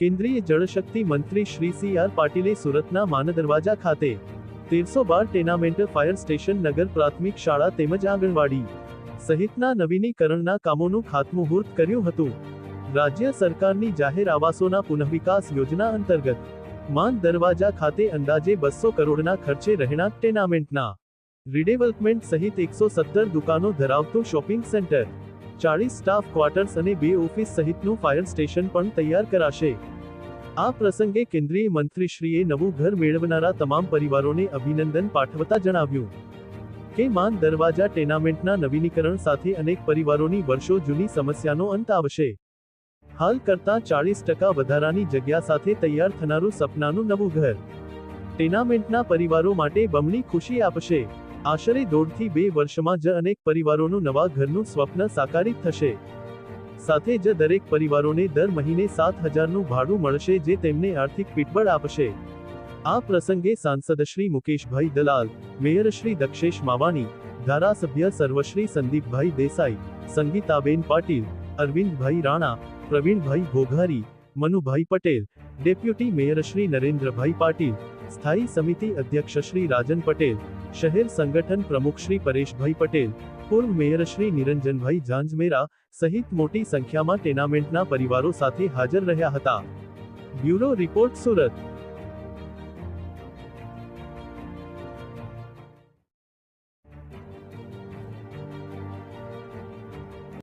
કેન્દ્રીય જળશક્તિ મંત્રી Shri C R પાટીલે સુરતના માનદરવાજા ખાતે તેરસો બાર ટેનામેન્ટ ફાયર સ્ટેશન નગર પ્રાથમિક શાળા તેમજ આંગણવાડી સહિતના નવીનીકરણના કામોનું ખાતમુહૂર્ત કર્યું હતું. રાજ્ય સરકારની જાહેર આવાસોના પુનઃવિકાસ યોજના અંતર્ગત માન દરવાજા ખાતે અંદાજે બસો કરોડના ખર્ચે રહેણાંક ટેનામેન્ટના રીડેવલપમેન્ટ સહિત એકસો સત્તર દુકાનો ધરાવતું શોપિંગ સેન્ટર ચાળીસ સ્ટાફ ક્વાર્ટર્સ અને બે ઓફિસ સહિતનું ફાયર સ્ટેશન પણ તૈયાર કરાશે. આ પ્રસંગે કેન્દ્રીય મંત્રીશ્રીએ નવું ઘર મેળવનારા તમામ પરિવારોને અભિનંદન પાઠવતા જણાવ્યું કે માન દરવાજા ટેનામેન્ટના નવીનીકરણ સાથે અનેક પરિવારોની વર્ષો જૂની સમસ્યાનો અંત આવશે. હાલ કરતાં ચાળીસ ટકા વધારાની જગ્યા સાથે તૈયાર થનારું સપનાનું નવું ઘર. ટેનામેન્ટના પરિવારો માટે બમણી ખુશી આપશે. આશરે દોઢથી બે વર્ષમાં જ અનેક પરિવારોનું નવા ઘરનું સ્વપ્ન સાકારિત થશે. સાથે જ દરેક પરિવારોને દર મહિને સાત હજારનું ભાડું મળશે જે તેમને આર્થિક પીઠબળ આપશે. આ પ્રસંગે સાંસદ શ્રી મુકેશભાઈ દલાલ, મેયર શ્રી દક્ષેશ માવાણી, ધારાસભ્ય સર્વશ્રી સંદીપભાઈ દેસાઈ, સંગીતાબેન પાટીલ, અરવિંદભાઈ રાણા, પ્રવીણભાઈ ઘોઘારી, મનુભાઈ પટેલ, ડેપ્યુટી મેયર શ્રી નરેન્દ્રભાઈ પાટીલ, સ્થાયી સમિતિ અધ્યક્ષ શ્રી રાજન પટેલ શહેર સંગઠન પ્રમુખ શ્રી પરેશભાઈ પટેલ, પૂર્વ મેયર શ્રી નિરંજનભાઈ ઝાંઝમેરા સહિત મોટી સંખ્યામાં ટેનામેન્ટના પરિવારો સાથે હાજર રહ્યા હતા. Bureau report Surat.